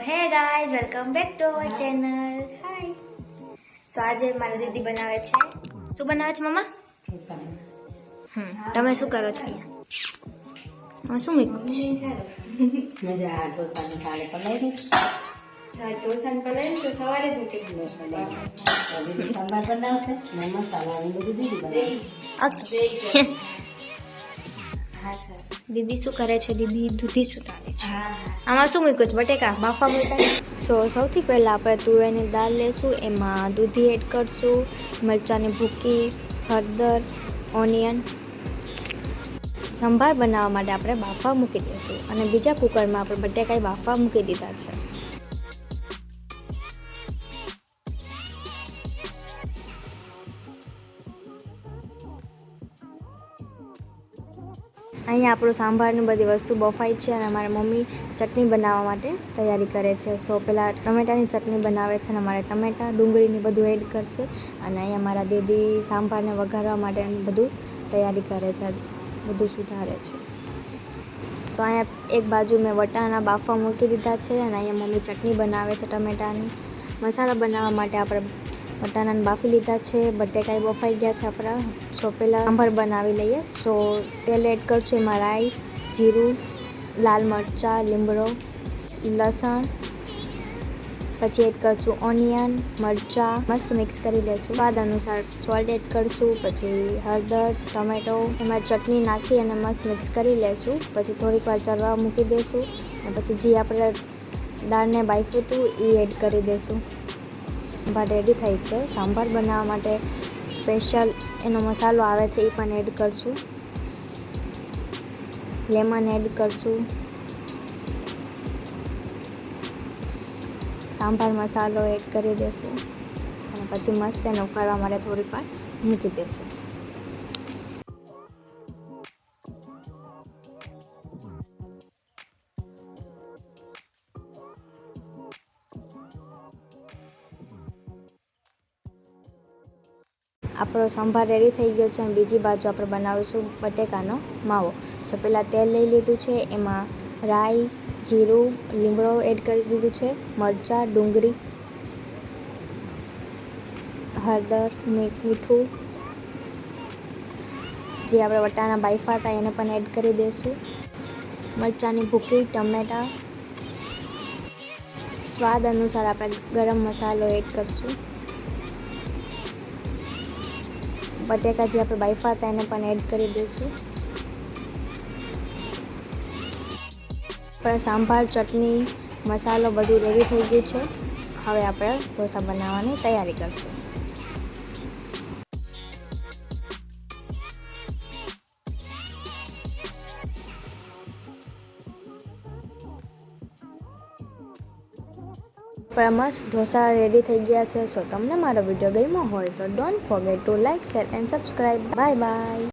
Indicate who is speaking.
Speaker 1: Hey guys welcome back to our channel hi so આજે મારી દીદી બનાવે છે. શું બનાવે છે મમ્મા હમ તમે શું કરો છો અહીંયા? હા શું મૂક્યું છે?
Speaker 2: મજા આ ઢોસાની થાળી પલાળી.
Speaker 3: ઢોસાને પલાવી તો સવારે જ ઉઠી
Speaker 2: ઢોસા દીદી સંભાર બનાવશે મસાલા ને બધું દીદી બનાવશે.
Speaker 1: ઓકે
Speaker 3: હા સર.
Speaker 1: દીદી શું કરે છે? દીદી દૂધી શું છે. આમાં શું મૂક્યું છે? બટેકા બાફા મૂક્યા સો સૌથી પહેલાં આપણે તુવેરની દાળ લેશું. એમાં દૂધી એડ કરશું મરચાંની ભૂકી હળદર ઓનિયન. સંભાર બનાવવા માટે આપણે બાફા મૂકી દઈશું અને બીજા કુકરમાં આપણે બટેકાએ બાફા મૂકી દીધા છે. અહીંયા આપણું સાંભારની બધી વસ્તુ બફાઈ છે અને મારી મમ્મી ચટણી બનાવવા માટે તૈયારી કરે છે. સો પહેલાં ટમેટાની ચટણી બનાવે છે અને મારે ટમેટા, ડુંગળીને બધું એડ કરશે અને અહીંયા મારા દેદી સાંભારને વઘારવા માટે બધું તૈયારી કરે છે, બધું સુધારે છે. સો અહીંયા એક બાજુ મેં વટાણા બાફવા મૂકી દીધા છે અને અહીંયા મમ્મી ચટણી બનાવે છે ટમેટાની. મસાલા બનાવવા માટે આપણે વટાણાને બાફી લીધા છે બટેકાઈ બફાઈ ગયા છે આપણા. સો પહેલાં સાંભર બનાવી લઈએ. સો તેલ એડ કરશું એમાં રાઈ, જીરું, લાલ મરચાં, લીમડો, લસણ, પછી એડ કરશું ઓનિયન મરચાં. મસ્ત મિક્સ કરી લઈશું સ્વાદ અનુસાર સોલ્ટ એડ કરશું, પછી હળદર, ટમેટો, એમાં ચટણી નાખી અને મસ્ત મિક્સ કરી લઈશું પછી થોડીક વાર ચડવા મૂકી દઈશું અને પછી જે આપણે દાળને બાફ્યું હતું, એ એડ કરી દઈશું ભાત રેડી થઈ છે. સાંભાર બનાવવા માટે સ્પેશિયલ એનો મસાલો આવે છે, એ પણ એડ કરશું. લેમન એડ કરશું. સાંભાર મસાલો એડ કરી દઈશું અને પછી મસ્ત એને ઉકાળવા માટે થોડીક વાર મૂકી દઈશું આપણો સંભાર રેડી થઈ ગયો છે અને બીજી બાજુ આપણે બનાવીશું બટેકાનો માવો. સો પહેલાં તેલ લઈ લીધું છે, એમાં રાઈ, જીરું, લીમડો એડ કરી દીધું છે, મરચાં, ડુંગળી, હળદર, મીઠ જે આપણે વટાણા બાફા હતા એને પણ એડ કરી દઈશું. મરચાંની ભૂકી, ટમેટાં. સ્વાદ અનુસાર આપણે ગરમ મસાલો એડ કરશું. બટેકા જે આપણે બાફા હતા એને પણ એડ કરી દઈશું. પણ સાંભાર, ચટણી, મસાલો બધું રેડી થઈ ગયું છે. હવે આપણે ઢોસા બનાવવાની તૈયારી કરશું. આપણા મસ્ત ઢોસા રેડી થઈ ગયા છે. સો તમને મારો વીડિયો ગમ્યો હોય તો don't forget to like share and subscribe bye bye